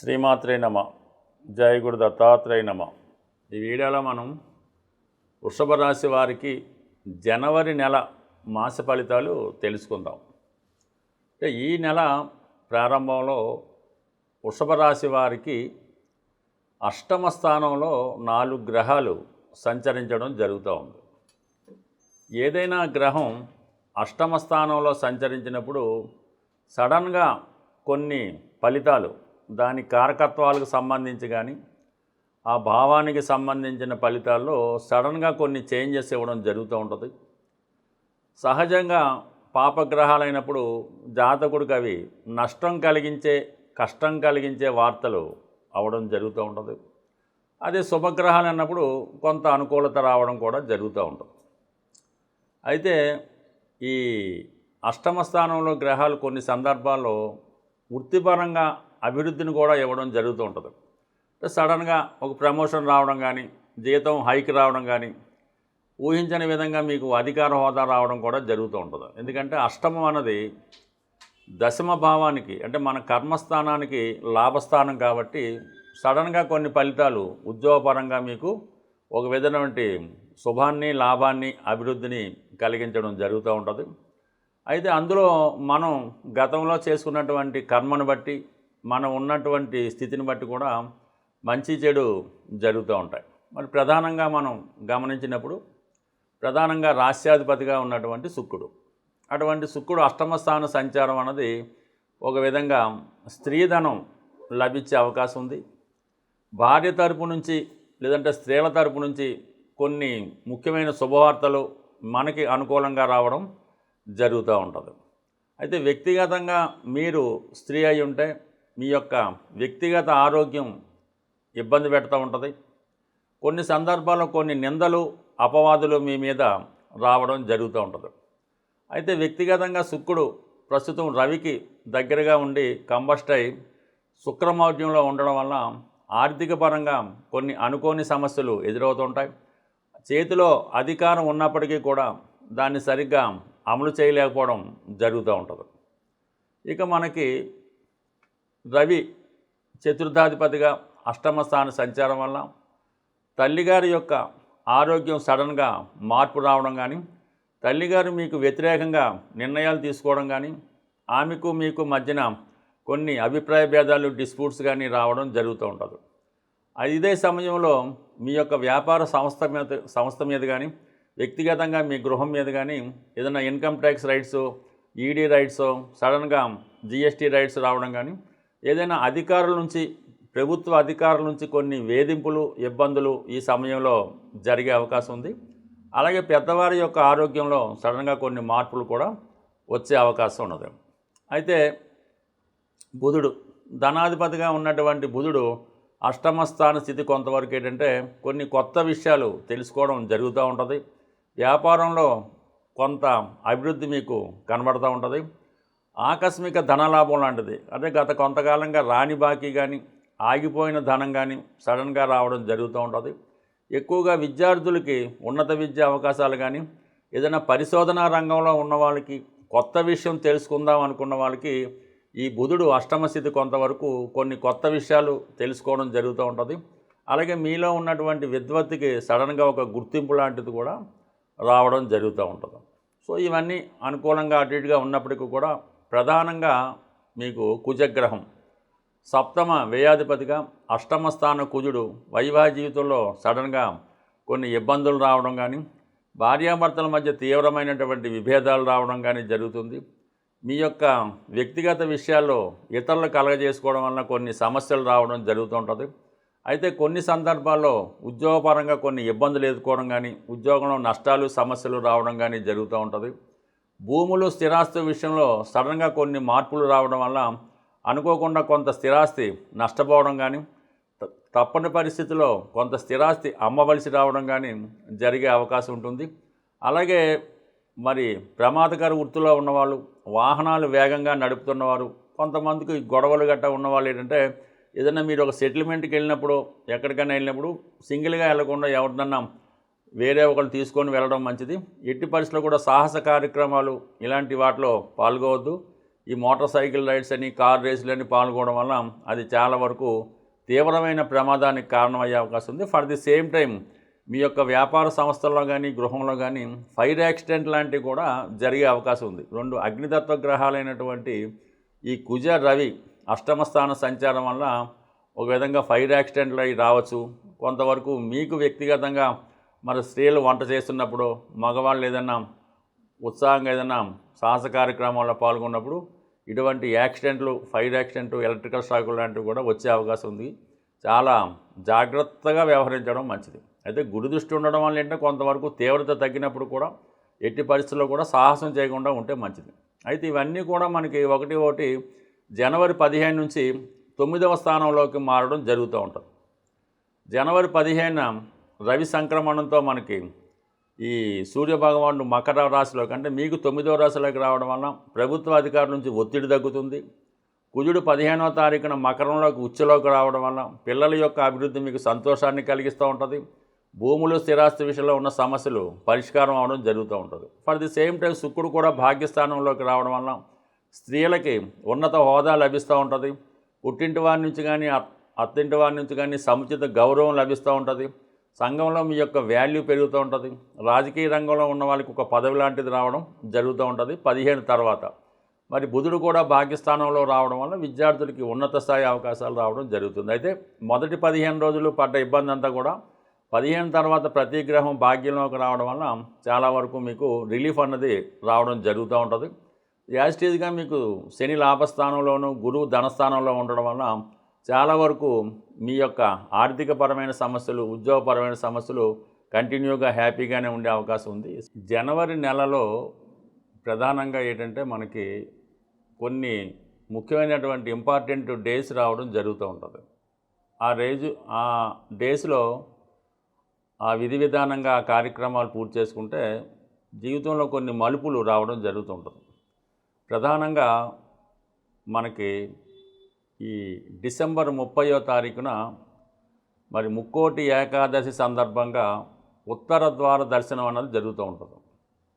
శ్రీమాత్రే నమ. జయ గురు దత్తాత్రేయ నమ. ఈ వీడియోలో మనం వృషభ రాశి వారికి జనవరి నెల మాస ఫలితాలు తెలుసుకుందాం. అంటే ఈ నెల ప్రారంభంలో వృషభ రాశి వారికి అష్టమ స్థానంలో నాలుగు గ్రహాలు సంచరించడం జరుగుతూ ఉంది. ఏదైనా గ్రహం అష్టమ స్థానంలో సంచరించినప్పుడు సడన్గా కొన్ని ఫలితాలు దాని కారకత్వాలకు సంబంధించి కానీ ఆ భావానికి సంబంధించిన ఫలితాల్లో సడన్గా కొన్ని చేంజెస్ ఇవ్వడం జరుగుతూ ఉంటుంది. సహజంగా పాపగ్రహాలైనప్పుడు జాతకుడికి అవి నష్టం కలిగించే కష్టం కలిగించే వార్తలు అవడం జరుగుతూ ఉంటుంది. అదే శుభగ్రహాలు అన్నప్పుడు కొంత అనుకూలత రావడం కూడా జరుగుతూ ఉంటుంది. అయితే ఈ అష్టమ స్థానంలో గ్రహాలు కొన్ని సందర్భాల్లో వృత్తిపరంగా అభివృద్ధిని కూడా ఇవ్వడం జరుగుతూ ఉంటుంది. సడన్గా ఒక ప్రమోషన్ రావడం కానీ జీతం హైక్ రావడం కానీ ఊహించని విధంగా మీకు అధికార హోదా రావడం కూడా జరుగుతూ ఉంటుంది. ఎందుకంటే అష్టమం అన్నది దశమ భావానికి అంటే మన కర్మస్థానానికి లాభస్థానం కాబట్టి సడన్గా కొన్ని ఫలితాలు ఉద్యోగపరంగా మీకు ఒక విధమైనటువంటి శుభాన్ని లాభాన్ని అభివృద్ధిని కలిగించడం జరుగుతూ ఉంటుంది. అయితే అందులో మనం గతంలో చేసుకున్నటువంటి కర్మను బట్టి మనం ఉన్నటువంటి స్థితిని బట్టి కూడా మంచి చెడు జరుగుతూ ఉంటాయి. మరి ప్రధానంగా మనం గమనించినప్పుడు ప్రధానంగా రాష్ట్రాధిపతిగా ఉన్నటువంటి శుక్రుడు. అటువంటి శుక్రుడు అష్టమస్థాన సంచారం అన్నది ఒక విధంగా స్త్రీధనం లభించే అవకాశం ఉంది. భార్య తరపు నుంచి లేదంటే స్త్రీల తరపు నుంచి కొన్ని ముఖ్యమైన శుభవార్తలు మనకి అనుకూలంగా రావడం జరుగుతూ ఉంటుంది. అయితే వ్యక్తిగతంగా మీరు స్త్రీ అయి ఉంటే మీ యొక్క వ్యక్తిగత ఆరోగ్యం ఇబ్బంది పెడతా ఉంటుంది. కొన్ని సందర్భాల్లో కొన్ని నిందలు అపవాదులు మీ మీద రావడం జరుగుతూ ఉంటుంది. అయితే వ్యక్తిగతంగా శుక్రుడు ప్రస్తుతం రవికి దగ్గరగా ఉండి కంబస్ట్ అయి శుక్రమౌఢ్యంలో ఉండడం వల్ల ఆర్థిక పరంగా కొన్ని అనుకోని సమస్యలు ఎదురవుతుంటాయి చేతిలో అధికారం ఉన్నప్పటికీ కూడా దాన్ని సరిగ్గా అమలు చేయలేకపోవడం జరుగుతూ ఉంటుంది. ఇక మనకి రవి చతుర్థాధిపతిగా అష్టమ స్థాన సంచారం వల్ల తల్లిగారి యొక్క ఆరోగ్యం సడన్గా మార్పు రావడం కానీ తల్లిగారు మీకు వ్యతిరేకంగా నిర్ణయాలు తీసుకోవడం కానీ ఆమెకు మీకు మధ్యన కొన్ని అభిప్రాయ భేదాలు డిస్ప్యూట్స్ కానీ రావడం జరుగుతూ ఉంటుంది. ఇదే సమయంలో మీ యొక్క వ్యాపార సంస్థ మీద సంస్థ మీద కానీ వ్యక్తిగతంగా మీ గృహం మీద కానీ ఏదైనా income tax raids ED raids సడన్గా జిఎస్టీ రైట్స్ రావడం కానీ ఏదైనా అధికారుల నుంచి ప్రభుత్వ అధికారుల నుంచి కొన్ని వేధింపులు ఇబ్బందులు ఈ సమయంలో జరిగే అవకాశం ఉంది. అలాగే పెద్దవారి యొక్క ఆరోగ్యంలో సడన్గా కొన్ని మార్పులు కూడా వచ్చే అవకాశం ఉన్నది. అయితే బుధుడు ధనాధిపతిగా ఉన్నటువంటి బుధుడు అష్టమస్థాన స్థితి కొంతవరకు ఏంటంటే కొన్ని కొత్త విషయాలు తెలుసుకోవడం జరుగుతూ ఉంటుంది. వ్యాపారంలో కొంత అభివృద్ధి మీకు కనబడుతూ ఉంటుంది. ఆకస్మిక ధనలాభం లాంటిది. అదే గత కొంతకాలంగా రాని బాకీ కానీ ఆగిపోయిన ధనం కానీ సడన్గా రావడం జరుగుతూ ఉంటుంది. ఎక్కువగా విద్యార్థులకి ఉన్నత విద్యా అవకాశాలు కానీ ఏదైనా పరిశోధనా రంగంలో ఉన్న వాళ్ళకి కొత్త విషయం తెలుసుకుందాం అనుకున్న వాళ్ళకి ఈ బుధుడు అష్టమస్థితి కొంతవరకు కొన్ని కొత్త విషయాలు తెలుసుకోవడం జరుగుతూ ఉంటుంది. అలాగే మీలో ఉన్నటువంటి విద్వత్తికి సడన్గా ఒక గుర్తింపు లాంటిది కూడా రావడం జరుగుతూ ఉంటుంది. సో ఇవన్నీ అనుకూలంగా అటు ఇటుగా ఉన్నప్పటికీ కూడా ప్రధానంగా మీకు కుజగ్రహం. సప్తమ వ్యయాధిపతిగా అష్టమ స్థాన కుజుడు వైవాహ జీవితంలో సడన్గా కొన్ని ఇబ్బందులు రావడం కానీ భార్యాభర్తల మధ్య తీవ్రమైనటువంటి విభేదాలు రావడం కానీ జరుగుతుంది. మీ యొక్క వ్యక్తిగత విషయాల్లో ఇతరులు కలగజేసుకోవడం వలన కొన్ని సమస్యలు రావడం జరుగుతుంటుంది అయితే కొన్ని సందర్భాల్లో ఉద్యోగపరంగా కొన్ని ఇబ్బందులు ఎదుర్కోవడం కానీ ఉద్యోగంలో నష్టాలు సమస్యలు రావడం కానీ జరుగుతూ ఉంటుంది. భూములు స్థిరాస్తి విషయంలో సడన్గా కొన్ని మార్పులు రావడం వల్ల అనుకోకుండా కొంత స్థిరాస్తి నష్టపోవడం కానీ తప్పని పరిస్థితిలో కొంత స్థిరాస్తి అమ్మవలసి రావడం కానీ జరిగే అవకాశం ఉంటుంది. అలాగే మరి ప్రమాదకర వృత్తిలో ఉన్నవాళ్ళు వాహనాలు వేగంగా నడుపుతున్నవారు కొంతమందికి గొడవలు గట్టా ఉన్నవాళ్ళు ఏంటంటే ఏదైనా మీరు ఒక సెటిల్మెంట్కి వెళ్ళినప్పుడు ఎక్కడికైనా వెళ్ళినప్పుడు సింగిల్గా వెళ్ళకుండా ఎవరినన్నా వేరే ఒకళ్ళు తీసుకొని వెళ్ళడం మంచిది. ఎట్టి పరిస్థితుల్లో కూడా సాహస కార్యక్రమాలు ఇలాంటి వాటిలో పాల్గొవద్దు. ఈ మోటార్ సైకిల్ రైడ్స్ అని కార్ రేసులు అని పాల్గొనడం వల్ల అది చాలా వరకు తీవ్రమైన ప్రమాదానికి కారణమయ్యే అవకాశం ఉంది. ఫర్ ది సేమ్ టైం మీ యొక్క వ్యాపార సంస్థల్లో కానీ గృహంలో కానీ ఫైర్ యాక్సిడెంట్ లాంటివి కూడా జరిగే అవకాశం ఉంది. రెండు అగ్నితత్వ గ్రహాలైనటువంటి ఈ కుజ రవి అష్టమ స్థాన సంచారం వల్ల ఒక విధంగా ఫైర్ యాక్సిడెంట్లు అవి రావచ్చు. కొంతవరకు మీకు వ్యక్తిగతంగా మరి స్త్రీలు వంట చేస్తున్నప్పుడు మగవాళ్ళు ఏదన్నా ఉత్సాహంగా ఏదైనా సాహస కార్యక్రమాల్లో పాల్గొన్నప్పుడు ఇటువంటి యాక్సిడెంట్లు ఫైర్ యాక్సిడెంట్ ఎలక్ట్రికల్ షాకులు లాంటివి కూడా వచ్చే అవకాశం ఉంది. చాలా జాగ్రత్తగా వ్యవహరించడం మంచిది. అయితే గురు దృష్టి ఉండడం వల్ల ఏంటంటే కొంతవరకు తీవ్రత తగ్గినప్పుడు కూడా ఎట్టి పరిస్థితుల్లో కూడా సాహసం చేయకుండా ఉంటే మంచిది. అయితే ఇవన్నీ కూడా మనకి ఒకటి ఒకటి జనవరి పదిహేను నుంచి తొమ్మిదవ స్థానంలోకి మారడం జరుగుతూ ఉంటుంది. జనవరి పదిహేను రవి సంక్రమణంతో మనకి ఈ సూర్య భగవానుడు మకర రాశిలో కంటే మీకు తొమ్మిదవ రాశిలోకి రావడం వల్ల ప్రభుత్వ అధికారుల నుంచి ఒత్తిడి తగ్గుతుంది. కుజుడు పదిహేనవ తారీఖున మకరంలోకి ఉచ్చలోకి రావడం వల్ల పిల్లల యొక్క అభివృద్ధి మీకు సంతోషాన్ని కలిగిస్తూ ఉంటుంది. భూములు స్థిరాస్తి విషయంలో ఉన్న సమస్యలు పరిష్కారం అవడం జరుగుతూ ఉంటుంది. ఫర్ ది సేమ్ టైం శుక్రుడు కూడా భాగ్యస్థానంలోకి రావడం వల్ల స్త్రీలకి ఉన్నత హోదా లభిస్తూ ఉంటుంది. పుట్టింటి వారి నుంచి కానీ అత్తింటి వారి నుంచి కానీ సముచిత గౌరవం లభిస్తూ ఉంటుంది. సంఘంలో మీ యొక్క వాల్యూ పెరుగుతూ ఉంటుంది. రాజకీయ రంగంలో ఉన్న వాళ్ళకి ఒక పదవి లాంటిది రావడం జరుగుతూ ఉంటుంది. పదిహేను తర్వాత. మరి బుధుడు కూడా భాగ్యస్థానంలో రావడం వల్ల విద్యార్థులకి ఉన్నత స్థాయి అవకాశాలు రావడం జరుగుతుంది. అయితే మొదటి పదిహేను రోజులు పడ్డ ఇబ్బంది అంతా కూడా పదిహేను తర్వాత ప్రతి గ్రహం భాగ్యంలోకి రావడం వల్ల చాలా వరకు మీకు రిలీఫ్ అన్నది రావడం జరుగుతూ ఉంటుంది. యాజిటీజ్గా మీకు శని లాభస్థానంలోను గురువు ధనస్థానంలో ఉండడం వల్ల చాలా వరకు మీ యొక్క ఆర్థికపరమైన సమస్యలు ఉద్యోగపరమైన సమస్యలు కంటిన్యూగా హ్యాపీగానే ఉండే అవకాశం ఉంది. జనవరి నెలలో ప్రధానంగా ఏంటంటే మనకి కొన్ని ముఖ్యమైనటువంటి ఇంపార్టెంట్ డేస్ రావడం జరుగుతూ ఉంటుంది. ఆ రేజు ఆ డేస్లో ఆ విధి విధానంగా ఆ కార్యక్రమాలు పూర్తి చేసుకుంటే జీవితంలో కొన్ని మలుపులు రావడం జరుగుతుంటుంది ప్రధానంగా మనకి ఈ డిసెంబర్ ముప్పయో తారీఖున మరి ముక్కోటి ఏకాదశి సందర్భంగా ఉత్తర ద్వార దర్శనం అన్నది జరుగుతూ ఉంటుంది.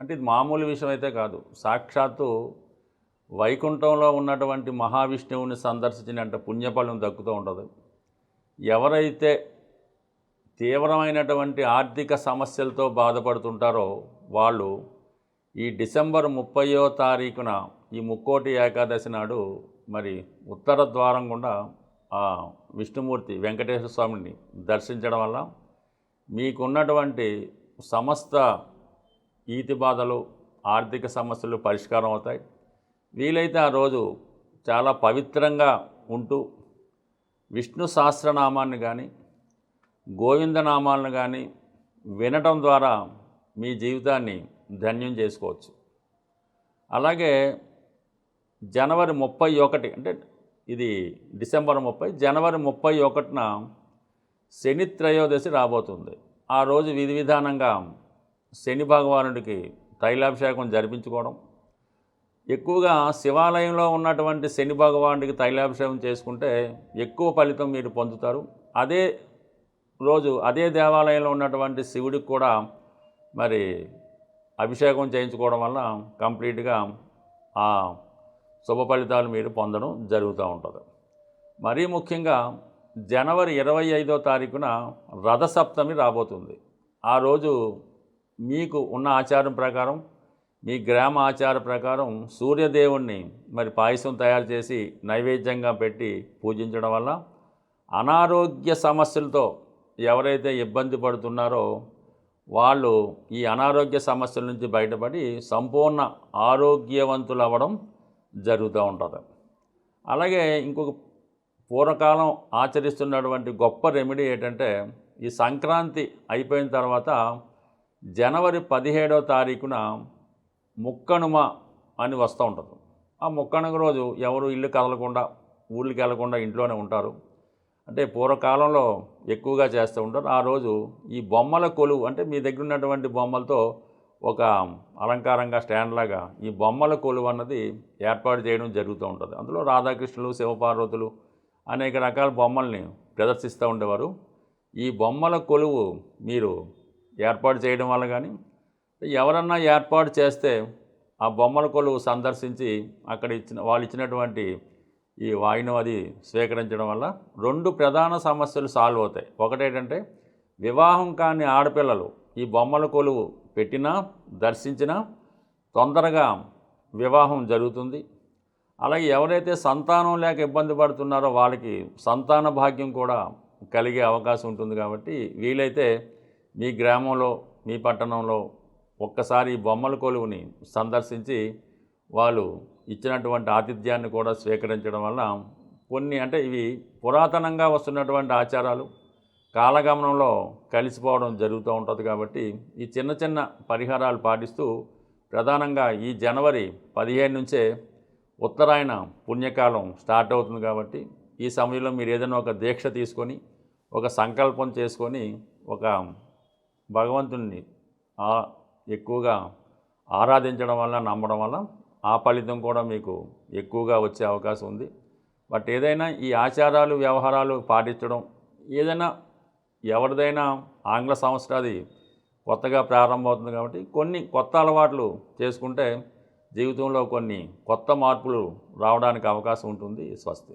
అంటే ఇది మామూలు విషయం అయితే కాదు. సాక్షాత్తు వైకుంఠంలో ఉన్నటువంటి మహావిష్ణువుని సందర్శించినంత పుణ్యఫలం దక్కుతూ ఉంటుంది. ఎవరైతే తీవ్రమైనటువంటి ఆర్థిక సమస్యలతో బాధపడుతుంటారో వాళ్ళు ఈ డిసెంబర్ ముప్పయో తారీఖున ఈ ముక్కోటి ఏకాదశి నాడు మరి ఉత్తర ద్వారం గుండా ఆ విష్ణుమూర్తి వెంకటేశ్వర స్వామిని దర్శించడం వల్ల మీకున్నటువంటి సమస్త ఈతి బాధలు ఆర్థిక సమస్యలు పరిష్కారం అవుతాయి. వీలైతే ఆ రోజు చాలా పవిత్రంగా ఉంటూ విష్ణు సహస్రనామాన్ని కానీ గోవిందనామాలను కానీ వినటం ద్వారా మీ జీవితాన్ని ధన్యం చేసుకోవచ్చు. అలాగే జనవరి ముప్పై ఒకటి అంటే ఇది డిసెంబర్ ముప్పై జనవరి ముప్పై ఒకటిన శని త్రయోదశి రాబోతుంది. ఆ రోజు విధి విధానంగా శని భగవానుడికి తైలాభిషేకం జరిపించుకోవడం. ఎక్కువగా శివాలయంలో ఉన్నటువంటి శని భగవానుడికి తైలాభిషేకం చేసుకుంటే ఎక్కువ ఫలితం మీరు పొందుతారు. అదే రోజు అదే దేవాలయంలో ఉన్నటువంటి శివుడికి కూడా మరి అభిషేకం చేయించుకోవడం వల్ల కంప్లీట్గా ఆ శుభ ఫలితాలు మీరు పొందడం జరుగుతూ ఉంటుంది. మరీ ముఖ్యంగా జనవరి ఇరవై ఐదో తారీఖున రథసప్తమి రాబోతుంది. ఆ రోజు మీకు ఉన్న ఆచారం ప్రకారం మీ గ్రామ ఆచార ప్రకారం సూర్యదేవుణ్ణి మరి పాయసం తయారు చేసి నైవేద్యంగా పెట్టి పూజించడం వల్ల అనారోగ్య సమస్యలతో ఎవరైతే ఇబ్బంది పడుతున్నారో వాళ్ళు ఈ అనారోగ్య సమస్యల నుంచి బయటపడి సంపూర్ణ ఆరోగ్యవంతులు అవ్వడం జరుగుతూ ఉంటుంది. అలాగే ఇంకొక పూర్వకాలం ఆచరిస్తున్నటువంటి గొప్ప రెమెడీ ఏంటంటే ఈ సంక్రాంతి అయిపోయిన తర్వాత జనవరి పదిహేడవ తారీఖున ముక్కనుమ అని వస్తూ ఉంటుంది. ఆ ముక్కనుమ రోజు ఎవరు ఇల్లు కదలకుండా ఊళ్ళకి వెళ్ళకుండా ఇంట్లోనే ఉంటారు. అంటే పూర్వకాలంలో ఎక్కువగా చేస్తూ ఉంటారు. ఆ రోజు ఈ బొమ్మల కొలువు అంటే మీ దగ్గర ఉన్నటువంటి బొమ్మలతో ఒక అలంకారంగా స్టాండ్ లాగా ఈ బొమ్మల కొలువు అన్నది ఏర్పాటు చేయడం జరుగుతూ ఉంటుంది. అందులో రాధాకృష్ణులు శివపార్వతులు అనేక రకాల బొమ్మల్ని ప్రదర్శిస్తూ ఉండేవారు. ఈ బొమ్మల కొలువు మీరు ఏర్పాటు చేయడం వల్ల కానీ ఎవరన్నా ఏర్పాటు చేస్తే ఆ బొమ్మల కొలువు సందర్శించి అక్కడ ఇచ్చిన వాళ్ళు ఇచ్చినటువంటి ఈ వాయును అది స్వీకరించడం వల్ల రెండు ప్రధాన సమస్యలు సాల్వ్ అవుతాయి. ఒకటేంటంటే వివాహం కాని ఆడపిల్లలు ఈ బొమ్మల కొలువు పెట్టినా దర్శించినా తొందరగా వివాహం జరుగుతుంది. అలాగే ఎవరైతే సంతానం లేక ఇబ్బంది పడుతున్నారో వాళ్ళకి సంతాన భాగ్యం కూడా కలిగే అవకాశం ఉంటుంది కాబట్టి వీలైతే మీ గ్రామంలో మీ పట్టణంలో ఒక్కసారి ఈ బొమ్మల కొలువుని సందర్శించి వాళ్ళు ఇచ్చినటువంటి ఆతిథ్యాన్ని కూడా స్వీకరించడం వల్ల కొన్ని అంటే ఇవి పురాతనంగా వస్తున్నటువంటి ఆచారాలు. కాలగమనంలో కలిసిపోవడం జరుగుతూ ఉంటుంది కాబట్టి ఈ చిన్న చిన్న పరిహారాలు పాటిస్తూ ప్రధానంగా ఈ జనవరి పదిహేను నుంచే ఉత్తరాయణ పుణ్యకాలం స్టార్ట్ అవుతుంది కాబట్టి ఈ సమయంలో మీరు ఏదైనా ఒక దీక్ష తీసుకొని ఒక సంకల్పం చేసుకొని ఒక భగవంతుణ్ణి ఎక్కువగా ఆరాధించడం వల్ల నమ్మడం వల్ల ఆ ఫలితం కూడా మీకు ఎక్కువగా వచ్చే అవకాశం ఉంది. బట్ ఏదైనా ఈ ఆచారాలు వ్యవహారాలు పాటించడం ఏదైనా ఎవరిదైనా ఆంగ్ల సంవత్సరాది కొత్తగా ప్రారంభమవుతుంది కాబట్టి కొన్ని కొత్త అలవాట్లు చేసుకుంటే జీవితంలో కొన్ని కొత్త మార్పులు రావడానికి అవకాశం ఉంటుంది స్వస్తి.